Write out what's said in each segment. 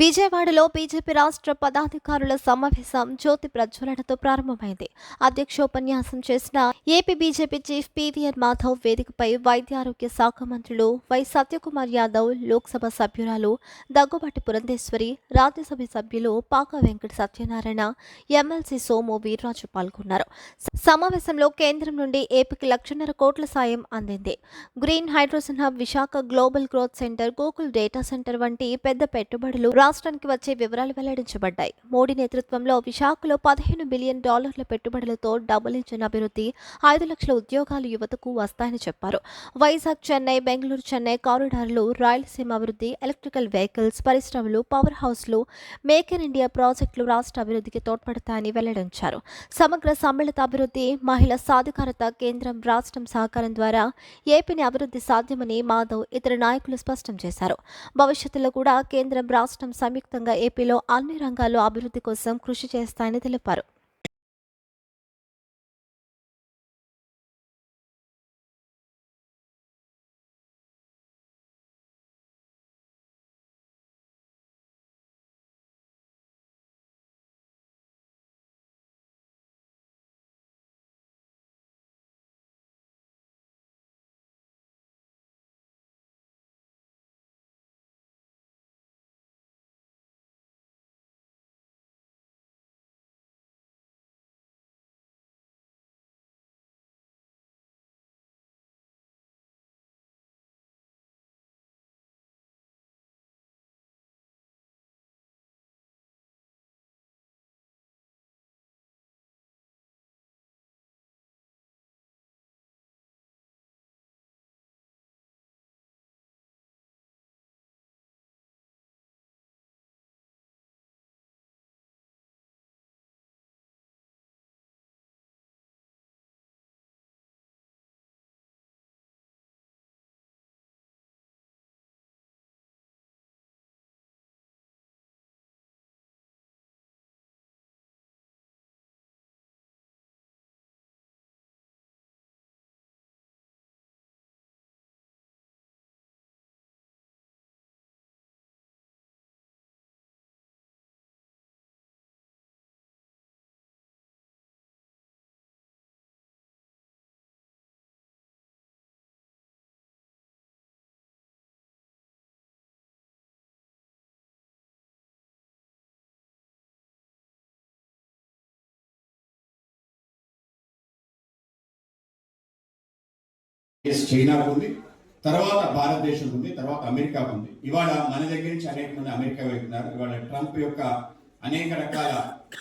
విజయవాడలో బీజేపీ రాష్ట్ర పదాధికారుల సమావేశం జ్యోతి ప్రజ్వలనతో ప్రారంభమైంది. అధ్యక్షోపన్యాసం చేసిన AP BJP chief PVR Madhav వేదికపై వైద్య ఆరోగ్య శాఖ మంత్రులు వై సత్యకుమార్ యాదవ్ లోక్సభ సభ్యురాలు దగ్గుబాటి పురంధేశ్వరి రాజ్యసభ సభ్యులు పాక వెంకట సత్యనారాయణ ఎమ్మెల్సీ సోము వీర్రాజు పాల్గొన్నారు. సమావేశంలో కేంద్రం నుండి ఏపీకి లక్షన్నర కోట్ల సాయం అందింది. Green hydrogen hub Visakha global growth centre Google data centre వంటి పెద్ద పెట్టుబడులు రాష్ట్రానికి వచ్చే వివరాలు వెల్లడించబడ్డాయి. మోడీ నేతృత్వంలో విశాఖలో పదిహేను బిలియన్ డాలర్ల పెట్టుబడులతో డబుల్ ఇంజిన్ అభివృద్ధి ఐదు లక్షల ఉద్యోగాలు యువతకు వస్తాయని చెప్పారు. వైజాగ్ చెన్నై బెంగళూరు చెన్నై కారిడార్లు రాయలసీమ అభివృద్ధి ఎలక్ట్రికల్ వెహికల్స్ పరిశ్రమలు పవర్ హౌస్లు మేక్ ఇన్ ఇండియా ప్రాజెక్టులు రాష్ట్ర అభివృద్ధికి తోడ్పడతాయని వెల్లడించారు. సమగ్ర సమ్మిళిత అభివృద్ధి మహిళా సాధికారత కేంద్రం రాష్ట్రం సహకారం ద్వారా ఏపీని అభివృద్ధి సాధ్యమని మాధవ్ ఇతర నాయకులు స్పష్టం చేశారు. భవిష్యత్తులో కూడా కేంద్రం రాష్ట్రం సంయుక్తంగా ఏపీలో అన్ని రంగాల్లో అభివృద్ధి కోసం కృషి చేస్తాయని తెలిపారు చైనాకు ఉంది తర్వాత భారతదేశం ఉంది తర్వాత అమెరికాకు ఉంది. ఇవాళ మన దగ్గర నుంచి అనేక మంది అమెరికా వెళ్తున్నారు. ఇవాళ ట్రంప్ యొక్క అనేక రకాల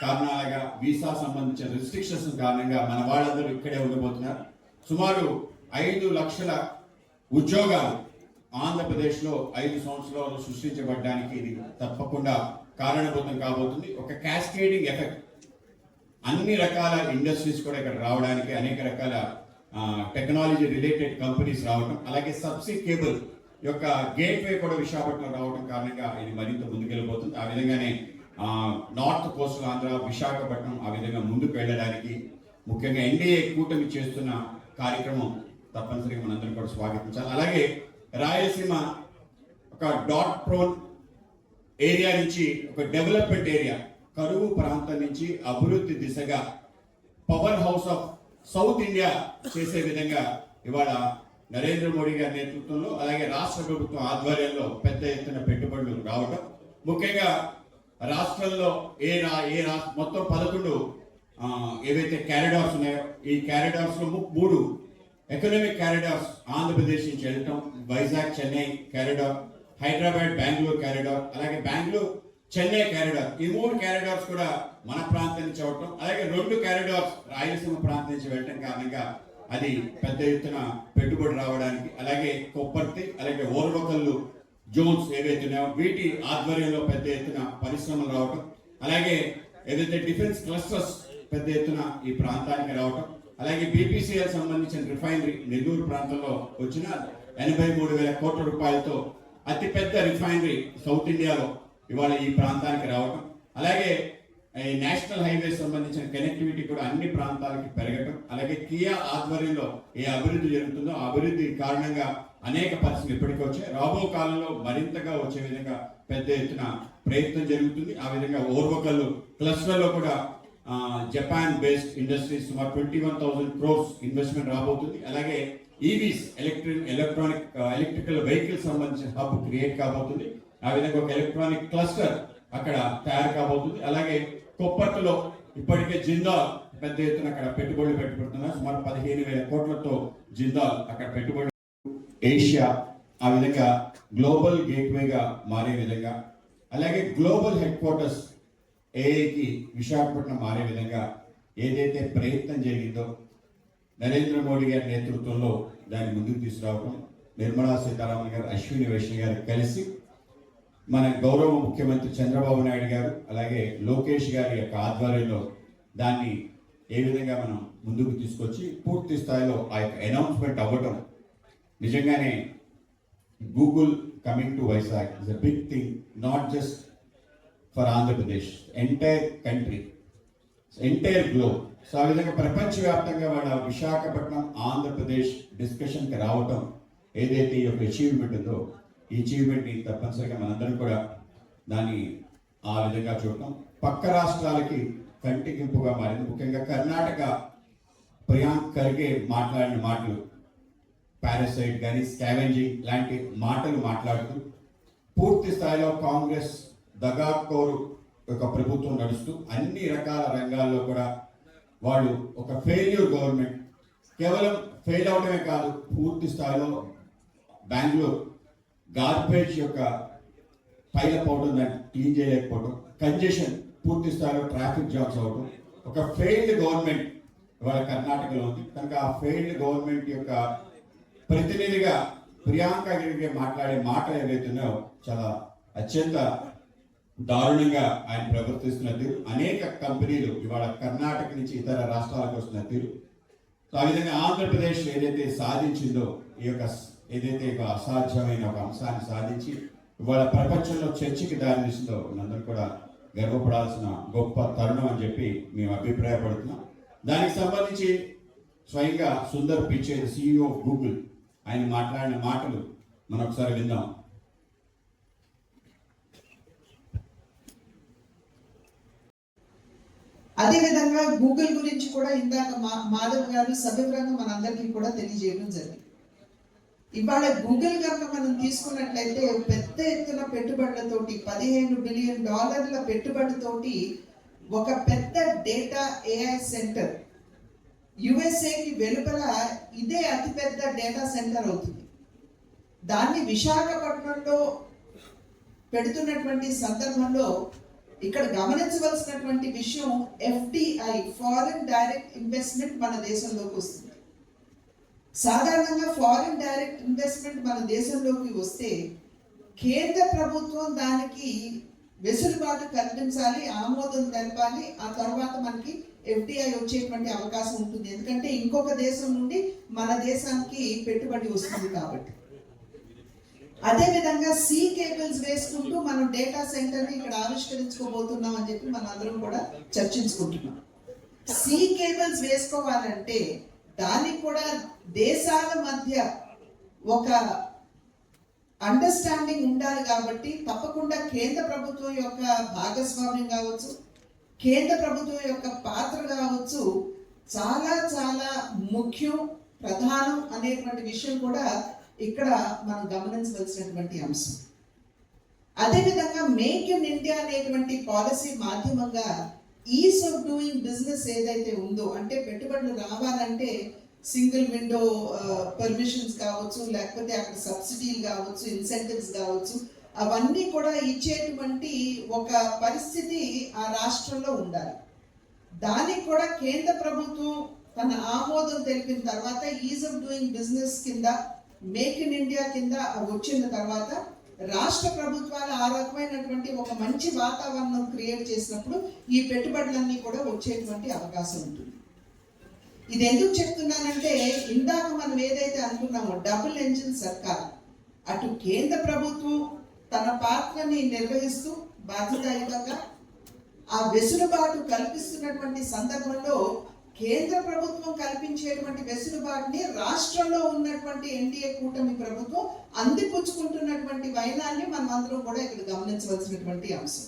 కారణాలుగా వీసా సంబంధించిన రిస్ట్రిక్షన్స్ కారణంగా మన వాళ్ళందరూ ఇక్కడే ఉండబోతున్నారు సుమారు ఐదు లక్షల ఉద్యోగాలు ఆంధ్రప్రదేశ్లో ఐదు సంవత్సరాలు సృష్టించబడడానికి ఇది తప్పకుండా కారణభూతం కాబోతుంది. ఒక క్యాస్కేడింగ్ ఎఫెక్ట్ అన్ని రకాల ఇండస్ట్రీస్ కూడా ఇక్కడ రావడానికి అనేక రకాల టెక్నాలజీ రిలేటెడ్ కంపెనీస్ రావడం అలాగే సబ్సీ కేబుల్ యొక్క గేట్వే కూడా విశాఖపట్నం రావడం కారణంగా ఇది మరింత ముందుకెళ్ళిపోతుంది. ఆ విధంగానే నార్త్ కోస్ట్ ఆంధ్ర విశాఖపట్నం ఆ విధంగా ముందుకు వెళ్ళడానికి ముఖ్యంగా ఎన్డీఏ కూటమి చేస్తున్న కార్యక్రమం తప్పనిసరిగా మనందరం కూడా స్వాగతించాలి. అలాగే రాయలసీమ ఒక డాట్ ప్రోన్ ఏరియా నుంచి ఒక డెవలప్మెంట్ ఏరియా కరువు ప్రాంతం నుంచి అభివృద్ధి దిశగా power house of south India చేసే విధంగా ఇవాళ నరేంద్ర మోడీ గారి నేతృత్వంలో అలాగే రాష్ట్ర ప్రభుత్వం ఆధ్వర్యంలో పెద్ద ఎత్తున పెట్టుబడులు రావడం ముఖ్యంగా రాష్ట్రంలో ఏ రా ఏ రాష్ట్ర మొత్తం పదకొండు ఏవైతే క్యారిడార్స్ ఉన్నాయో ఈ క్యారిడార్స్లో ము- మూడు ఎకనామిక్ క్యారిడార్స్ ఆంధ్రప్రదేశ్ నుంచి వెళ్ళటం వైజాగ్ చెన్నై క్యారిడార్ హైదరాబాద్ బెంగళూరు క్యారిడార్ అలాగే బెంగళూరు చెన్నై క్యారిడార్ ఈ మూడు క్యారిడార్స్ కూడా మన ప్రాంతం నుంచి అవ్వటం అలాగే రెండు క్యారిడార్స్ రాయలసీమ ప్రాంతం నుంచి వెళ్ళటం కారణంగా అది పెద్ద ఎత్తున పెట్టుబడి రావడానికి అలాగే కొప్పర్తి అలాగే ఓర్వకల్లు జోన్స్ ఏవైతే ఉన్నాయో వీటి ఆధ్వర్యంలో పెద్ద ఎత్తున పరిశ్రమలు రావటం అలాగే ఏదైతే డిఫెన్స్ క్లస్టర్స్ పెద్ద ఎత్తున ఈ ప్రాంతానికి రావటం అలాగే బీపీసీఎల్ సంబంధించిన రిఫైనరీ నెల్లూరు ప్రాంతంలో వచ్చిన ఎనభై మూడు వేల కోట్ల రూపాయలతో అతిపెద్ద రిఫైనరీ సౌత్ ఇండియాలో ఇవాళ ఈ ప్రాంతానికి రావటం. అలాగే ఈ నేషనల్ హైవే సంబంధించిన కనెక్టివిటీ కూడా అన్ని ప్రాంతాలకి పెరగటం. అలాగే కియా ఆధ్వర్యంలో ఏ అభివృద్ధి జరుగుతుందో ఆ అభివృద్ధి కారణంగా అనేక పరిస్థితులు ఇప్పటికీ వచ్చాయి. రాబో కాలంలో మరింతగా వచ్చే విధంగా పెద్ద ఎత్తున ప్రయత్నం జరుగుతుంది. ఆ విధంగా ఓర్వకల్లు క్లస్టర్లో కూడా జపాన్ బేస్డ్ ఇండస్ట్రీస్ సుమారు twenty one thousand crores investment రాబోతుంది. అలాగే EVs electric electronic electrical vehicle సంబంధించిన హబ్ క్రియేట్ కాబోతుంది. ఆ విధంగా ఒక ఎలక్ట్రానిక్ క్లస్టర్ అక్కడ తయారు కాబోతుంది. అలాగే కొప్పట్టులో ఇప్పటికే జిందాల్ పెద్ద ఎత్తున అక్కడ పెట్టుబడులు పెట్టుబడుతున్నారు. సుమారు పదిహేను వేల కోట్లతో జిందాల్ అక్కడ పెట్టుబడులు ఏషియా ఆ విధంగా గ్లోబల్ గేట్వేగా మారే విధంగా అలాగే గ్లోబల్ హెడ్ క్వార్టర్స్ ఏఐకి విశాఖపట్నం మారే విధంగా ఏదైతే ప్రయత్నం జరిగిందో నరేంద్ర మోడీ గారి నేతృత్వంలో దాన్ని ముందుకు తీసుకురావడం నిర్మలా సీతారామన్ గారు అశ్విని వైష్ణవ్ గారు కలిసి మన గౌరవ ముఖ్యమంత్రి చంద్రబాబు నాయుడు గారు అలాగే లోకేష్ గారి యొక్క ఆధ్వర్యంలో దాన్ని ఏ విధంగా మనం ముందుకు తీసుకొచ్చి పూర్తి స్థాయిలో ఆ యొక్క అనౌన్స్మెంట్ అవ్వటం నిజంగానే Google coming to Vizag is a big thing not just for Andhra Pradesh entire country entire globe so ఆ విధంగా ప్రపంచవ్యాప్తంగా వాళ్ళ విశాఖపట్నం ఆంధ్రప్రదేశ్ డిస్కషన్కి రావటం ఏదైతే ఈ యొక్క అచీవ్మెంట్ ఉందో ఈ అచీవ్మెంట్ని తప్పనిసరిగా మనందరం కూడా దాన్ని ఆ విధంగా చూడటం. పక్క రాష్ట్రాలకి కంటికింపుగా మారింది ముఖ్యంగా కర్ణాటక ప్రియాంక్ ఖర్గే మాట్లాడిన మాటలు పారాసైట్ కానీ స్కావెంజింగ్ లాంటి మాటలు మాట్లాడుతూ పూర్తి స్థాయిలో కాంగ్రెస్ దగాకోరు యొక్క ప్రభుత్వం నడుస్తూ అన్ని రకాల రంగాల్లో కూడా వాళ్ళు ఒక ఫెయిల్యూర్ గవర్నమెంట్ కేవలం ఫెయిల్ అవడమే కాదు పూర్తి స్థాయిలో బెంగళూరు గార్బేజ్ యొక్క పైన పోవడం దాన్ని క్లీన్ చేయలేకపోవడం కంజెషన్ పూర్తి స్థాయిలో ట్రాఫిక్ జామ్స్ అవడం ఒక ఫెయిల్డ్ గవర్నమెంట్ ఇవాళ కర్ణాటకలో ఉంది. కనుక ఆ ఫెయిల్డ్ గవర్నమెంట్ యొక్క ప్రతినిధిగా ప్రియాంక గారికి మాట్లాడే మాటలు ఏవైతున్నాయో చాలా అత్యంత దారుణంగా ఆయన ప్రవర్తిస్తున్న తీరు. అనేక కంపెనీలు ఇవాళ కర్ణాటక నుంచి ఇతర రాష్ట్రాలకు వస్తున్న తీరు. సో ఆ విధంగా ఆంధ్రప్రదేశ్ ఏదైతే సాధించిందో ఈ యొక్క ఏదైతే ఒక అసాధ్యమైన ఒక అంశాన్ని సాధించి ఇవాళ ప్రపంచంలో చర్చికి దారితీసిందో మనందరూ కూడా గర్వపడాల్సిన గొప్ప తరుణం అని చెప్పి మేము అభిప్రాయపడుతున్నాం. దానికి సంబంధించి స్వయంగా సుందర్ పిచ్చే సిఇఓ గూగుల్ ఆయన మాట్లాడిన మాటలు మనం ఒకసారి విందాం. అదే విధంగా గూగుల్ గురించి కూడా ఇందాక మా మాధవ్ గారు సవివరంగా మనందరికీ కూడా తెలియజేయడం జరిగింది. ఇవాళ గూగుల్ కనుక మనం తీసుకున్నట్లయితే పెద్ద ఎత్తున పెట్టుబడులతోటి పదిహేను బిలియన్ డాలర్ల పెట్టుబడితోటి ఒక పెద్ద డేటా ఏఐ సెంటర్ యుఎస్ఏకి వెలుపల ఇదే అతిపెద్ద డేటా సెంటర్ అవుతుంది. దాన్ని విశాఖపట్నంలో పెడుతున్నటువంటి సందర్భంలో ఇక్కడ గమనించవలసినటువంటి విషయం ఎఫ్డిఐ ఫారిన్ డైరెక్ట్ ఇన్వెస్ట్మెంట్ మన దేశంలోకి వస్తుంది. సాధారణంగా ఫారిన్ డైరెక్ట్ ఇన్వెస్ట్మెంట్ మన దేశంలోకి వస్తే కేంద్ర ప్రభుత్వం దానికి వెసులుబాటు కల్పించాలి ఆమోదం తెలపాలి ఆ తర్వాత మనకి ఎఫ్డిఐ వచ్చేటువంటి అవకాశం ఉంటుంది. ఎందుకంటే ఇంకొక దేశం నుండి మన దేశానికి పెట్టుబడి వస్తుంది కాబట్టి. అదేవిధంగా సీ సి కేబుల్స్ వేసుకుంటూ మనం డేటా సెంటర్ని ఇక్కడ ఆవిష్కరించుకోబోతున్నాం అని చెప్పి మనందరం కూడా చర్చించుకుంటున్నాం. సి కేబుల్స్ వేసుకోవాలంటే దానికి కూడా దేశాల మధ్య ఒక అండర్స్టాండింగ్ ఉండాలి కాబట్టి తప్పకుండా కేంద్ర ప్రభుత్వం యొక్క భాగస్వామ్యం కావచ్చు కేంద్ర ప్రభుత్వం యొక్క పాత్ర కావచ్చు చాలా చాలా ముఖ్యం ప్రధానం అనేటువంటి విషయం కూడా ఇక్కడ మనం గమనించవలసినటువంటి అంశం. అదేవిధంగా మేక్ ఇన్ ఇండియా అనేటువంటి పాలసీ మాధ్యమంగా ఈజ్ ఆఫ్ డూయింగ్ బిజినెస్ ఏదైతే ఉందో అంటే పెట్టుబడులు రావాలంటే సింగిల్ విండో పర్మిషన్స్ కావచ్చు లేకపోతే అక్కడ సబ్సిడీలు కావచ్చు ఇన్సెంటివ్స్ కావచ్చు అవన్నీ కూడా ఇచ్చేటువంటి ఒక పరిస్థితి ఆ రాష్ట్రంలో ఉండాలి. దానికి కూడా కేంద్ర ప్రభుత్వం తన ఆమోదం తెలిపిన తర్వాత ఈజ్ ఆఫ్ డూయింగ్ బిజినెస్ కింద మేక్ ఇన్ ఇండియా కింద వచ్చిన తర్వాత రాష్ట్ర ప్రభుత్వాలు ఆ రకమైనటువంటి ఒక మంచి వాతావరణం క్రియేట్ చేసినప్పుడు ఈ పెట్టుబడులన్నీ కూడా వచ్చేటువంటి అవకాశం ఉంటుంది. ఇది ఎందుకు చెప్తున్నానంటే ఇందాక మనం ఏదైతే అనుకున్నామో డబుల్ ఎంజిన్ సర్కార్ అటు కేంద్ర ప్రభుత్వం తన పాత్రని నిర్వహిస్తూ బాధ్యతాయుతంగా ఆ వెసులుబాటు కల్పిస్తున్నటువంటి సందర్భంలో కేంద్ర ప్రభుత్వం కల్పించేటువంటి వెసులుబాటుని రాష్ట్రంలో ఉన్నటువంటి ఎన్డీఏ కూటమి ప్రభుత్వం అందిపుచ్చుకుంటున్నటువంటి వైనాన్ని మనం అందరం కూడా ఇక్కడ గమనించవలసినటువంటి అంశం.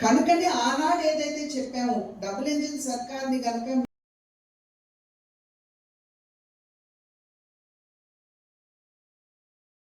కనుకనే ఆనాడు ఏదైతే చెప్పామో డబుల్ ఇంజిన్ సర్కార్ని కనుక